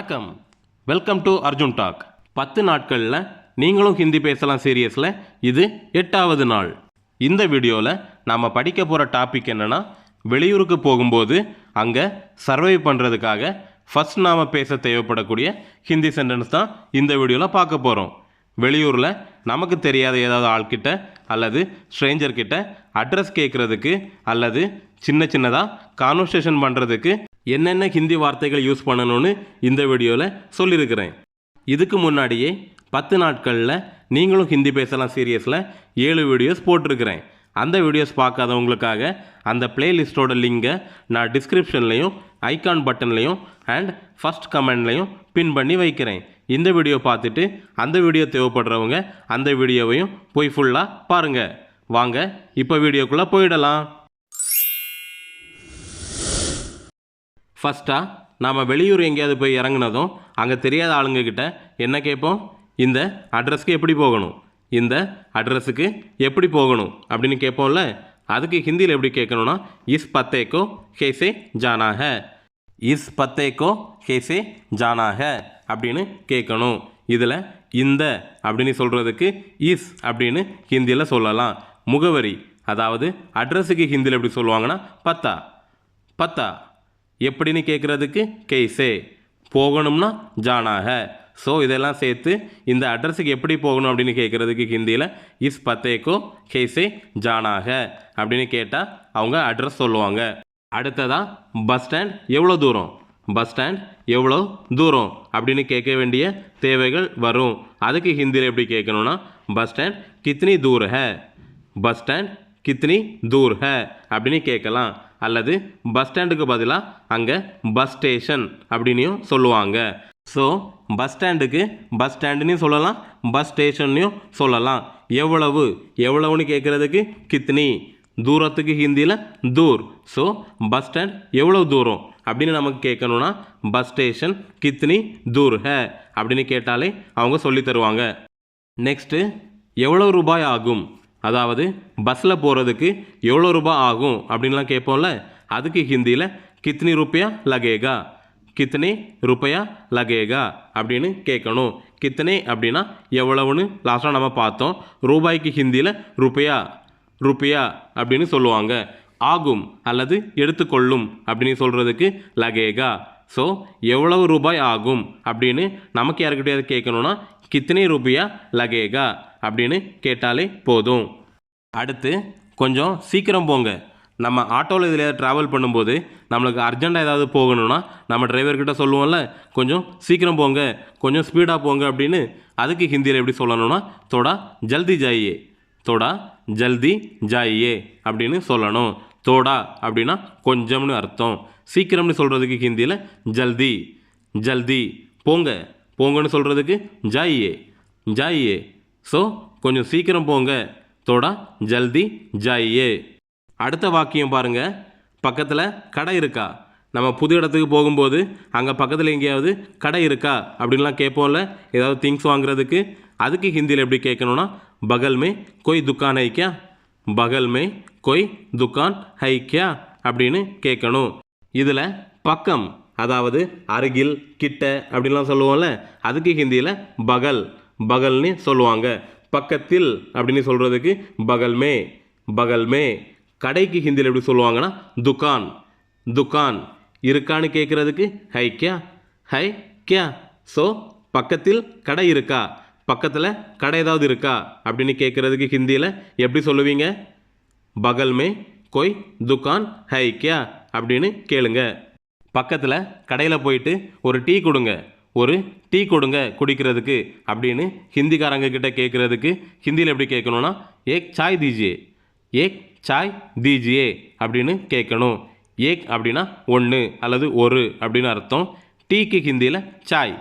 வணக்கம். Welcome to Arjun talk பத்து நாட்களில் நீங்களும் ஹிந்தி பேசலாம் சீரியஸில். இது எட்டாவது நாள். இந்த வீடியோவில் நாம் படிக்க போகிற டாபிக் என்னென்னா வெளியூருக்கு போகும்போது அங்கே சர்வை பண்ணுறதுக்காக ஃபஸ்ட் நாம் பேச தேவைப்படக்கூடிய ஹிந்தி சென்டென்ஸ் தான் இந்த வீடியோவில் பார்க்க போகிறோம் வெளியூரில் நமக்கு தெரியாத ஏதாவது ஆள்கிட்ட அல்லது ஸ்ட்ரேஞ்சர்கிட்ட அட்ரஸ் கேட்குறதுக்கு அல்லது சின்ன சின்னதாக கான்வர்சேஷன் பண்ணுறதுக்கு என்னென்ன ஹிந்தி வார்த்தைகள் யூஸ் பண்ணணும்னு இந்த வீடியோவில் சொல்லியிருக்கிறேன். இதுக்கு முன்னாடியே பத்து நாட்களில் நீங்களும் ஹிந்தி பேசலாம் சீரியஸில் ஏழு வீடியோஸ் போட்டிருக்கிறேன். அந்த வீடியோஸ் பார்க்காதவங்களுக்காக அந்த பிளேலிஸ்ட்டோட லிங்கை நான் டிஸ்கிரிப்ஷன்லையும் ஐக்கான் பட்டன்லையும் அண்ட் ஃபஸ்ட் கமெண்ட்லையும் பின் பண்ணி வைக்கிறேன். இந்த வீடியோ பார்த்துட்டு அந்த வீடியோ தேவைப்படுறவங்க அந்த வீடியோவையும் போய் ஃபுல்லாக பாருங்கள் வாங்க இப்போ வீடியோக்குள்ளே போயிடலாம். ஃபஸ்ட்டாக நாம் வெளியூர் எங்கேயாவது போய் இறங்குனதும் அங்கே தெரியாத ஆளுங்கக்கிட்ட என்ன கேட்போம்? இந்த அட்ரஸ்க்கு எப்படி போகணும்? இந்த அட்ரஸுக்கு எப்படி போகணும்? அப்படின்னு கேட்போம்ல? அதுக்கு ஹிந்தியில் எப்படி கேட்கணும்னா இஸ் பத்தேக்கோ ஹேசே ஜானாக இஸ் பத்தேக்கோ ஹேசே ஜானாக அப்படின்னு கேட்கணும். இதில் இந்த அப்படின்னு சொல்கிறதுக்கு இஸ் அப்படின்னு ஹிந்தியில் சொல்லலாம். முகவரி அதாவது அட்ரஸுக்கு ஹிந்தியில் எப்படி சொல்லுவாங்கன்னா பத்தா. பத்தா. எப்படின்னு கேட்குறதுக்கு கேஸே போகணும்னா ஜானாக. ஸோ இதெல்லாம் சேர்த்து இந்த அட்ரஸுக்கு எப்படி போகணும் அப்படின்னு கேட்குறதுக்கு ஹிந்தியில் இஸ் பத்தேக்கோ கேஸே ஜானாக அப்படின்னு கேட்டால் அவங்க அட்ரஸ் சொல்லுவாங்க. அடுத்ததாக பஸ் ஸ்டாண்ட் எவ்வளோ தூரம்? பஸ் ஸ்டாண்ட் எவ்வளோ தூரம்? அப்படின்னு கேட்க வேண்டிய தேவைகள் வரும். அதுக்கு ஹிந்தியில் எப்படி கேட்கணும்னா பஸ் ஸ்டாண்ட் கித்னி தூர் ஹே பஸ் ஸ்டாண்ட் கித்னி தூர் ஹே அப்படின்னு கேட்கலாம். அல்லது பஸ் ஸ்டாண்டுக்கு பதிலாக அங்கே பஸ் ஸ்டேஷன் அப்படின்னும் சொல்லுவாங்க. ஸோ பஸ் ஸ்டாண்டுக்கு பஸ் ஸ்டாண்டுன்னு சொல்லலாம் பஸ் ஸ்டேஷன்லையும் சொல்லலாம். எவ்வளவு எவ்வளவுன்னு கேட்குறதுக்கு கித்னி தூரத்துக்கு ஹிந்தியில் தூர். ஸோ பஸ் ஸ்டாண்ட் எவ்வளோ தூரம் அப்படின்னு நமக்கு கேட்கணும்னா பஸ் ஸ்டேஷன் கித்னி தூர் ஹே அப்படின்னு கேட்டாலே அவங்க சொல்லி தருவாங்க. நெக்ஸ்ட்டு எவ்வளோ ரூபாய் ஆகும்? அதாவது பஸ்ஸில் போகிறதுக்கு எவ்வளோ ரூபாய் ஆகும் அப்படின்லாம் கேட்போம்ல? அதுக்கு ஹிந்தியில் கித்னி ருப்பயா லகேகா? கித்தனை ருப்பயா லகேகா? அப்படின்னு கேட்கணும். கித்தனை அப்படின்னா எவ்வளவுன்னு லாஸ்ட்டாக நம்ம பார்த்தோம். ரூபாய்க்கு ஹிந்தியில் ருப்பயா ருப்பியா அப்படின்னு சொல்லுவாங்க. ஆகும் அல்லது எடுத்துக்கொள்ளும் அப்படின்னு சொல்கிறதுக்கு லகேகா ஸோ எவ்வளவு ரூபாய் ஆகும் அப்படின்னு நமக்கு யாருக்கிட்டையாவது கேட்கணுன்னா கித்தனை ரூபியா லகேகா? அப்படின்னு கேட்டாலே போதும். அடுத்து கொஞ்சம் சீக்கிரம் போங்க. நம்ம ஆட்டோவில் இதில் ட்ராவல் பண்ணும்போது நம்மளுக்கு அர்ஜெண்ட்டாக ஏதாவது போகணும்னா நம்ம டிரைவர்கிட்ட சொல்லுவோம்ல கொஞ்சம் சீக்கிரம் போங்க கொஞ்சம் ஸ்பீடாக போங்க அப்படின்னு அதுக்கு ஹிந்தியில் எப்படி சொல்லணும்னா தோடா ஜல்தி ஜாயியே தோடா ஜல்தி ஜாயியே அப்படின்னு சொல்லணும். தோடா அப்படின்னா கொஞ்சம்னு அர்த்தம். சீக்கிரம்னு சொல்கிறதுக்கு ஹிந்தியில் ஜல்தி ஜல்தி போங்க. போங்கன்னு சொல்கிறதுக்கு ஜாயியே ஜாயியே ஸோ கொஞ்சம் சீக்கிரம் போங்க. தோடா ஜல்தி ஜாயே அடுத்த வாக்கியம் பாருங்கள் பக்கத்தில் கடை இருக்கா? நம்ம புது இடத்துக்கு போகும்போது அங்கே பக்கத்தில் எங்கேயாவது கடை இருக்கா? அப்படின்லாம் கேட்போம்ல ஏதாவது திங்ஸ் வாங்குறதுக்கு. அதுக்கு ஹிந்தியில் எப்படி கேட்கணும்னா பகல் மே கொய் துக்கான் ஐக்கியா பகல்மே பகல் மே கொய் துக்கான் ஹைக்கியா அப்படின்னு கேட்கணும். இதில் பக்கம் அதாவது அருகில் கிட்ட அப்படின்லாம் சொல்லுவோம்ல. அதுக்கு ஹிந்தியில் பகல். பகல்னு சொல்லுவாங்க. பக்கத்தில் அப்படின்னு சொல்கிறதுக்கு பகல்மே பகல்மே கடைக்கு ஹிந்தியில் எப்படி சொல்லுவாங்கன்னா துக்கான் துக்கான் இருக்கான்னு கேட்குறதுக்கு ஹை கியா ஹை கியா. ஸோ பக்கத்தில் கடை இருக்கா? பக்கத்தில் கடை ஏதாவது இருக்கா? அப்படின்னு கேட்குறதுக்கு ஹிந்தியில் எப்படி சொல்லுவீங்க? பகல்மே கொய் துக்கான் ஹை கியா அப்படின்னு கேளுங்க. பக்கத்தில் கடையில் போயிட்டு ஒரு டீ கொடுங்க. ஒரு டீ கொடுங்க குடிக்கிறதுக்கு அப்படின்னு ஹிந்திக்காரங்க கிட்ட கேட்குறதுக்கு ஹிந்தியில் எப்படி கேட்கணும்னா ஏக் சாய் தீஜியே ஏக் சாய் தீஜியே அப்படின்னு கேட்கணும். ஏக் அப்படின்னா ஒன்று அல்லது ஒரு அப்படின்னு அர்த்தம். டீக்கு ஹிந்தியில் சாய்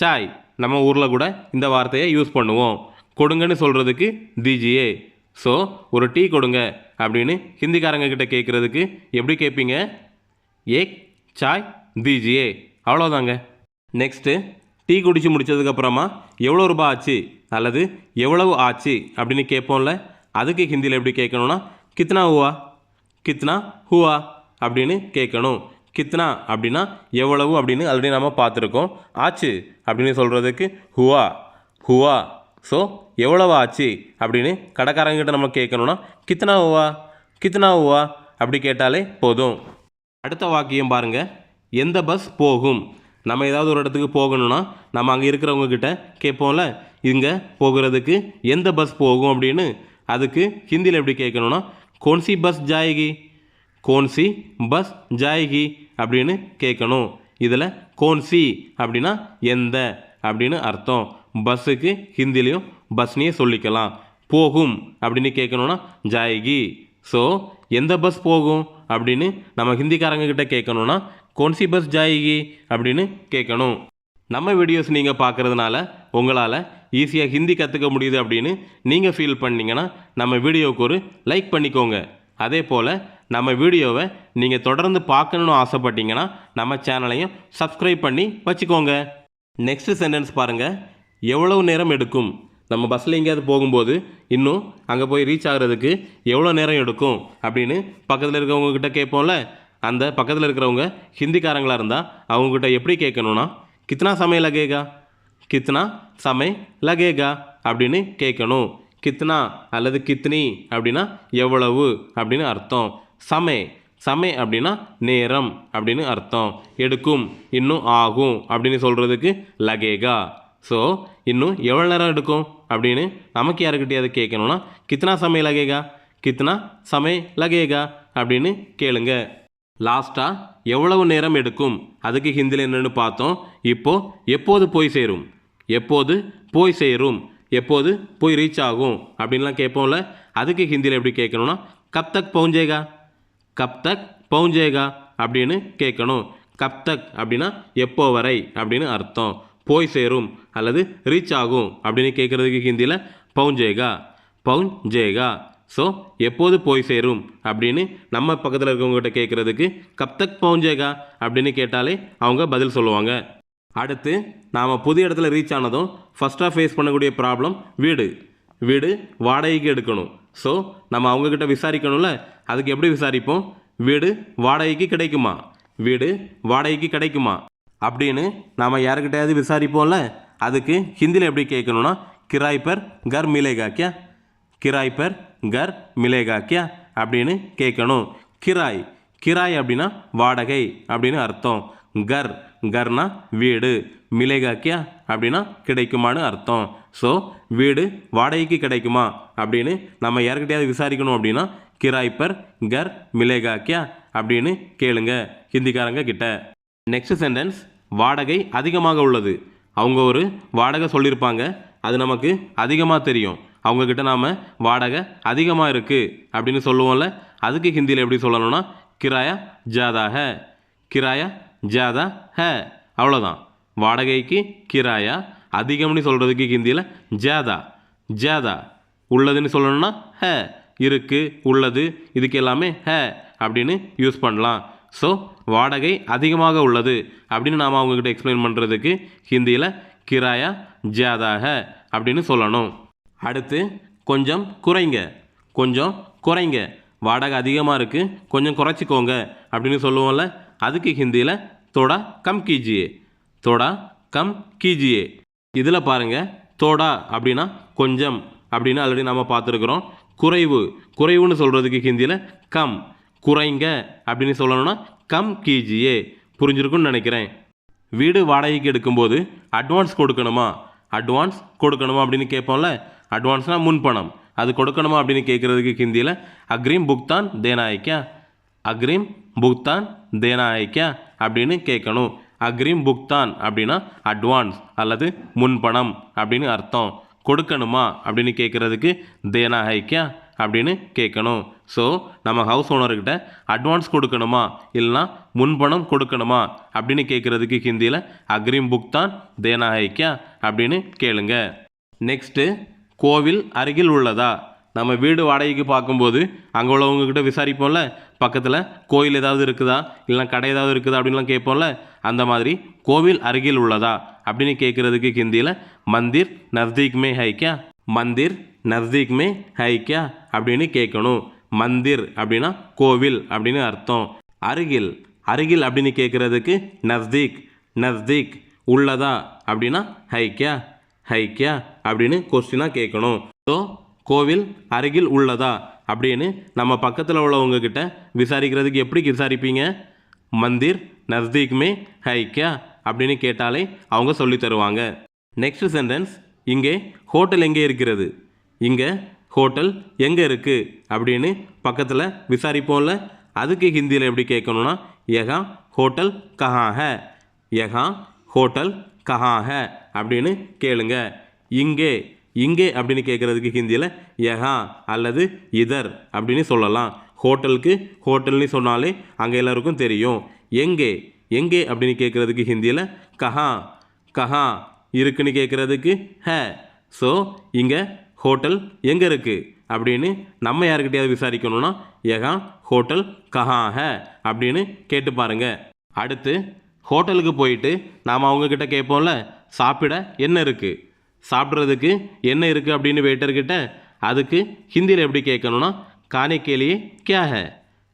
சாய். நம்ம ஊரில் கூட இந்த வார்த்தையை யூஸ் பண்ணுவோம். கொடுங்கன்னு சொல்கிறதுக்கு தீஜியே. ஸோ ஒரு டீ கொடுங்க அப்படின்னு ஹிந்திக்காரங்க கிட்ட கேட்குறதுக்கு எப்படி கேட்பீங்க ஏக் சாய் தீஜியே. அவ்வளோதாங்க நெக்ஸ்ட்டு டீ குடித்து முடிச்சதுக்கப்புறமா எவ்வளோ ரூபாய் ஆச்சு? அல்லது எவ்வளவு ஆச்சு? அப்படின்னு கேட்போம்ல அதுக்கு ஹிந்தியில் எப்படி கேட்கணும்னா கித்னா ஹூவா? கித்னா ஹூவா? அப்படின்னு கேட்கணும் கித்னா அப்படின்னா எவ்வளவு அப்படின்னு ஆல்ரெடி நம்ம பார்த்துருக்கோம். ஆச்சு அப்படின்னு சொல்கிறதுக்கு ஹுவா? ஹுவா? ஸோ எவ்வளவு ஆச்சு? அப்படின்னு கடைக்காரங்கிட்ட நம்ம கேட்கணும்னா கித்னா ஹுவா? கித்னா ஹுவா? அப்படி கேட்டாலே போதும். அடுத்த வாக்கியம் பாருங்கள் எந்த பஸ் போகும்? நம்ம ஏதாவது ஒரு இடத்துக்கு போகணும்னா நம்ம அங்கே இருக்கிறவங்கக்கிட்ட கேட்போம்ல இங்கே போகிறதுக்கு எந்த பஸ் போகும் அப்படின்னு? அதுக்கு ஹிந்தியில் எப்படி கேட்கணும்னா கோன்சி பஸ் ஜாயகி கோன்சி பஸ் ஜாயகி அப்படின்னு கேட்கணும் இதில் கோன்சி அப்படின்னா எந்த அப்படின்னு அர்த்தம். பஸ்ஸுக்கு ஹிந்திலையும் பஸ்னே சொல்லிக்கலாம். போகும் அப்படின்னு கேட்கணும்னா ஜாயகி ஸோ எந்த பஸ் போகும் அப்படின்னு நம்ம ஹிந்திக்காரங்க கிட்ட கேட்கணும்னா கொன்சி பஸ் ஜாயகி அப்படின்னு கேட்கணும். நம்ம வீடியோஸ் நீங்கள் பார்க்குறதுனால உங்களால் ஈஸியாக ஹிந்தி கற்றுக்க முடியுது அப்படின்னு நீங்கள் ஃபீல் பண்ணிங்கன்னா நம்ம வீடியோவுக்கு ஒரு லைக் பண்ணிக்கோங்க. அதே போல் நம்ம வீடியோவை நீங்கள் தொடர்ந்து பார்க்கணுன்னு ஆசைப்பட்டீங்கன்னா நம்ம சேனலையும் சப்ஸ்கிரைப் பண்ணி வச்சுக்கோங்க. நெக்ஸ்ட் சென்டென்ஸ் பாருங்கள் எவ்வளவு நேரம் எடுக்கும்? நம்ம பஸ்ஸில் எங்கேயாவது போகும்போது இன்னும் அங்கே போய் ரீச் ஆகிறதுக்கு எவ்வளோ நேரம் எடுக்கும்? அப்படின்னு பக்கத்தில் இருக்கிறவங்க கேட்போம்ல அந்த பக்கத்தில் இருக்கிறவங்க ஹிந்திக்காரங்களாக இருந்தால் அவங்கக்கிட்ட எப்படி கேட்கணும்னா கித்னா சமய லகேகா? கித்னா சமய லகேகா? அப்படின்னு கேட்கணும். கித்னா அல்லது கித்னி? அப்படின்னா எவ்வளவு? அப்படின்னு அர்த்தம். சமே. சமே அப்படின்னா நேரம் அப்படின்னு அர்த்தம். எடுக்கும் இன்னும் ஆகும் அப்படின்னு சொல்கிறதுக்கு லகேகா ஸோ இன்னும் எவ்வளோ நேரம் எடுக்கும்? அப்படின்னு நமக்கு யாருக்கிட்டையாவது கேட்கணும்னா கித்னா சமய லகேகா? கித்னா சமய லகேகா? அப்படின்னு கேளுங்க. லாஸ்ட்டாக எவ்வளவு நேரம் எடுக்கும்? அதுக்கு ஹிந்தியில் என்னென்னு பார்த்தோம். இப்போ எப்போது போய் சேரும்? எப்போது போய் சேரும்? எப்போது போய் ரீச் ஆகும்? அப்படின்லாம் கேட்போம்ல. அதுக்கு ஹிந்தியில் எப்படி கேட்கணும்னா கப் தக் பவுஞ்சேகா? கப் தக் பவுஞ்சேகா? அப்படின்னு கேட்கணும். கப் தக் அப்படின்னா எப்போ வரை? அப்படின்னு அர்த்தம். போய் சேரும் அல்லது ரீச் ஆகும் அப்படின்னு கேட்குறதுக்கு ஹிந்தியில் பவுஞ்சேகா. பவுஞ்சேகா. ஸோ எப்போது போய் சேரும் அப்படின்னு நம்ம பக்கத்தில் இருக்கவங்ககிட்ட கேட்குறதுக்கு கப்தக் பவுஞ்சேகா அப்படின்னு கேட்டாலே அவங்க பதில் சொல்லுவாங்க. அடுத்து நாம் புது இடத்துல ரீச் ஆனதும் ஃபஸ்ட்டாக ஃபேஸ் பண்ணக்கூடிய ப்ராப்ளம் வீடு. வீடு வாடகைக்கு எடுக்கணும். ஸோ நம்ம அவங்கக்கிட்ட விசாரிக்கணும்ல? அதுக்கு எப்படி விசாரிப்போம்? வீடு வாடகைக்கு கிடைக்குமா? வீடு வாடகைக்கு கிடைக்குமா? அப்படின்னு நாம் யாருக்கிட்டையாவது விசாரிப்போம்ல? அதுக்கு ஹிந்தியில் எப்படி கேட்கணும்னா கிராய் பர் கர் மிலேகா கியா கிராய் பர் கர் மிலேகா கியா அப்படின்னு கேட்கணும். கிராய் கிராய் அப்படின்னா வாடகை அப்படின்னு அர்த்தம். கர் கர்னா வீடு. மிலேகா கியா அப்படின்னா கிடைக்குமான்னு அர்த்தம். ஸோ வீடு வாடகைக்கு கிடைக்குமா அப்படின்னு நம்ம யாருக்கிட்டையாவது விசாரிக்கணும் அப்படின்னா கிராய் பர் கர் மிலேகா கியா அப்படின்னு கேளுங்க ஹிந்திக்காரங்க கிட்ட. நெக்ஸ்ட் சென்டென்ஸ் வாடகை அதிகமாக உள்ளது. அவங்க ஒரு வாடகை சொல்லியிருப்பாங்க. அது நமக்கு அதிகமாக தெரியும். அவங்கக்கிட்ட நாம் வாடகை அதிகமாக இருக்குது அப்படின்னு சொல்லுவோம்ல அதுக்கு ஹிந்தியில் எப்படி சொல்லணும்னா கிராயா ஜாதா ஹ கிராயா ஜாதா ஹ. அவ்வளோதான் வாடகைக்கு கிராயா அதிகம்னு சொல்கிறதுக்கு ஹிந்தியில் ஜாதா ஜாதா. உள்ளதுன்னு சொல்லணும்னா ஹ இருக்கு உள்ளது இதுக்கு எல்லாமே ஹ அப்படின்னு யூஸ் பண்ணலாம். ஸோ வாடகை அதிகமாக உள்ளது அப்படின்னு நாம் அவங்கக்கிட்ட எக்ஸ்பிளைன் பண்ணுறதுக்கு ஹிந்தியில் கிராயா ஜியாதா அப்படின்னு சொல்லணும். அடுத்து கொஞ்சம் குறைங்க. கொஞ்சம் குறைங்க. வாடகை அதிகமாக இருக்குது கொஞ்சம் குறைச்சிக்கோங்க அப்படின்னு சொல்லுவோம்ல. அதுக்கு ஹிந்தியில் தோடா கம் கீஜியே தோடா கம் கீஜியே இதில் பாருங்கள் தோடா அப்படின்னா கொஞ்சம் அப்படின்னு ஆல்ரெடி நம்ம பார்த்துருக்குறோம். குறைவு. குறைவுன்னு சொல்கிறதுக்கு ஹிந்தியில் கம் குறைங்க அப்படின்னு சொல்லணும்னா கம் கீஜியே புரிஞ்சிருக்குன்னு நினைக்கிறேன். வீடு வாடகைக்கு எடுக்கும்போது அட்வான்ஸ் கொடுக்கணுமா? அட்வான்ஸ் கொடுக்கணுமா அப்படின்னு கேட்போம்ல. அட்வான்ஸ்னால் முன்பணம் அது கொடுக்கணுமா அப்படின்னு கேட்குறதுக்கு ஹிந்தியில் அக்ரீம் புக்தான் தேனா ஐக்கியா அக்ரீம் புக்தான் தேனா ஐக்கியா அப்படின்னு கேட்கணும் அக்ரீம் புக்தான் அப்படின்னா அட்வான்ஸ் அல்லது முன்பணம் அப்படின்னு அர்த்தம். கொடுக்கணுமா அப்படின்னு கேட்குறதுக்கு தேனா ஐக்கியா அப்படின்னு கேட்கணும் ஸோ நம்ம ஹவுஸ் ஓனர்கிட்ட அட்வான்ஸ் கொடுக்கணுமா? இல்லைனா முன்பணம் கொடுக்கணுமா? அப்படின்னு கேட்குறதுக்கு ஹிந்தியில் அக்ரீம் புக்தான் தேனா ஐக்கியா அப்படின்னு கேளுங்க. நெக்ஸ்ட்டு கோவில் அருகில் உள்ளதா? நம்ம வீடு வாடகைக்கு பார்க்கும்போது அங்கே உள்ளவங்கக்கிட்ட விசாரிப்போம்ல? பக்கத்தில் கோயில் ஏதாவது இருக்குதா? இல்லைனா கடை ஏதாவது இருக்குதா? அப்படின்லாம் கேட்போம்ல? அந்த மாதிரி கோவில் அருகில் உள்ளதா? அப்படின்னு கேட்குறதுக்கு ஹிந்தியில் மந்திர் நஸ்தீக் மே மந்திர் நஸ்தீக் மே அப்படின்னு கேட்கணும். மந்திர் அப்படின்னா கோவில் அப்படின்னு அர்த்தம். அருகில் அருகில் அப்படின்னு கேட்குறதுக்கு நஸ்தீக் நஸ்தீக் உள்ளதா அப்படின்னா ஹைக்கியா ஹைக்கியா அப்படின்னு கொஸ்டினாக கேட்கணும். ஸோ கோவில் அருகில் உள்ளதா? அப்படின்னு நம்ம பக்கத்தில் உள்ளவங்க கிட்ட விசாரிக்கிறதுக்கு எப்படி விசாரிப்பீங்க? மந்திர் நஸ்தீக்மே ஹைக்கியா அப்படின்னு கேட்டாலே அவங்க சொல்லி தருவாங்க. நெக்ஸ்ட் சென்டென்ஸ் இங்கே ஹோட்டல் எங்கே இருக்கிறது? இங்கே ஹோட்டல் எங்கே இருக்குது அப்படின்னு பக்கத்தில் விசாரிப்போம்ல. அதுக்கு ஹிந்தியில் எப்படி கேட்கணும்னா யகா ஹோட்டல் கஹா ஹே யகா ஹோட்டல் கஹா அப்படின்னு கேளுங்கள் இங்கே இங்கே அப்படின்னு கேட்குறதுக்கு ஹிந்தியில் யஹா அல்லது இதர் அப்படின்னு சொல்லலாம். ஹோட்டலுக்கு ஹோட்டல்னு சொன்னாலே அங்கே எல்லாருக்கும் தெரியும். எங்கே எங்கே அப்படின்னு கேட்குறதுக்கு ஹிந்தியில் கஹா கஹா இருக்குன்னு கேட்குறதுக்கு ஹ. ஸோ இங்கே ஹோட்டல் எங்கே இருக்குது அப்படின்னு நம்ம யாருக்கிட்டையாவது விசாரிக்கணும்னா யகா ஹோட்டல் கஹா ஹ அப்படின்னு கேட்டு பாருங்கள் அடுத்து ஹோட்டலுக்கு போயிட்டு நாம் அவங்கக்கிட்ட கேட்போம்ல சாப்பிட என்ன இருக்குது சாப்பிட்றதுக்கு என்ன இருக்குது அப்படின்னு வெயிட்டர்கிட்ட அதுக்கு ஹிந்தியில் எப்படி கேட்கணும்னா கானே கேலியே கியா ஹே?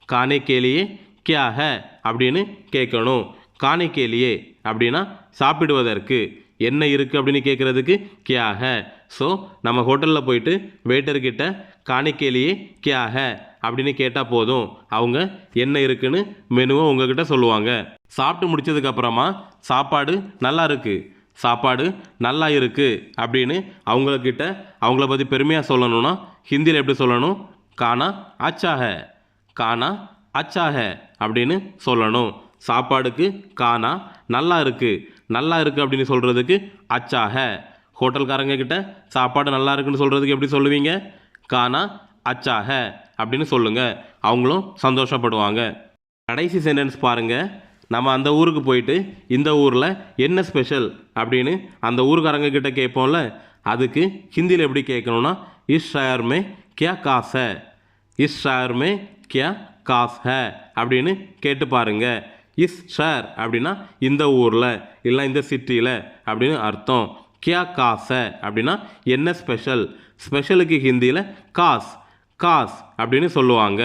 கானே கேலியே கியா ஹே? அப்படின்னு கேட்கணும். கானே கேலியே அப்படின்னா சாப்பிடுவதற்கு என்ன இருக்குது அப்படின்னு கேட்குறதுக்கு கியா ஹே? ஸோ நம்ம ஹோட்டலில் போயிட்டு வெயிட்டர்கிட்ட காணிக்கையிலேயே கேலியே கியா ஹே? அப்படின்னு கேட்டால் போதும். அவங்க என்ன இருக்குன்னு மெனுவை உங்ககிட்ட சொல்லுவாங்க. சாப்பிட்டு முடிச்சதுக்கப்புறமா சாப்பாடு நல்லா இருக்குது சாப்பாடு நல்லா இருக்குது அப்படின்னு அவங்கக்கிட்ட அவங்கள பற்றி பெருமையாக சொல்லணும்னா ஹிந்தியில் எப்படி சொல்லணும்? கானா அச்சாக காணா கானா அப்படின்னு சொல்லணும். சாப்பாடுக்கு கானா நல்லா இருக்குது நல்லா இருக்குது அப்படின்னு சொல்கிறதுக்கு அச்சாக ஹோட்டல்காரங்க கிட்ட சாப்பாடு நல்லா இருக்குன்னு சொல்கிறதுக்கு எப்படி சொல்லுவீங்க? கானா அச்சாக அப்படின்னு சொல்லுங்க. அவங்களும் சந்தோஷப்படுவாங்க. கடைசி சென்டென்ஸ் பாருங்கள் நம்ம அந்த ஊருக்கு போயிட்டு இந்த ஊரில் என்ன ஸ்பெஷல் அப்படின்னு அந்த ஊருக்காரங்க கிட்ட கேட்போம்ல அதுக்கு ஹிந்தியில் எப்படி கேட்கணும்னா இஸ் ஷயர்மே கியா காஸ் ஹே? இஸ் ஷயர்மே கியா காஸ் ஹே? அப்படின்னு கேட்டு பாருங்க. இஸ் ஷேர் அப்படின்னா இந்த ஊரில் இல்லை இந்த சிட்டியில் அப்படின்னு அர்த்தம். கியா காச அப்படின்னா என்ன ஸ்பெஷல் ஸ்பெஷலுக்கு ஹிந்தியில் காஸ் காஸ் அப்படின்னு சொல்லுவாங்க.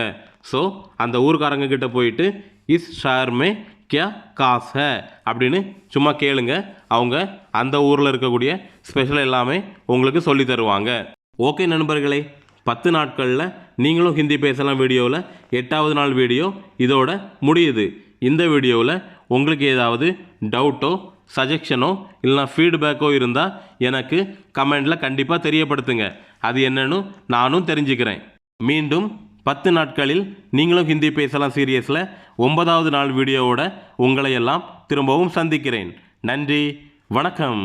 ஸோ அந்த ஊர்க்காரங்க கிட்ட போயிட்டு இஸ் ஷார்மே கியா காஸ் ஹ அப்படின்னு சும்மா கேளுங்க. அவங்க அந்த ஊரில் இருக்கக்கூடிய ஸ்பெஷல் எல்லாமே உங்களுக்கு சொல்லி தருவாங்க. ஓகே நண்பர்களே பத்து நாட்களில் நீங்களும் ஹிந்தி பேசலாம் வீடியோவில் எட்டாவது நாள் வீடியோ இதோட முடியுது. இந்த வீடியோவில் உங்களுக்கு ஏதாவது டவுட்டோ சஜஷனோ இல்லைனா ஃபீட்பேக்கோ இருந்தால் எனக்கு கமெண்டில் கண்டிப்பாக தெரியப்படுத்துங்க. அது என்னன்னு நானும் தெரிஞ்சுக்கிறேன். மீண்டும் பத்து நாட்களில் நீங்களும் ஹிந்தி பேசலாம் சீரியஸில். ஒன்பதாவது நாள் வீடியோவோட உங்களையெல்லாம் திரும்பவும் சந்திக்கிறேன். நன்றி வணக்கம்.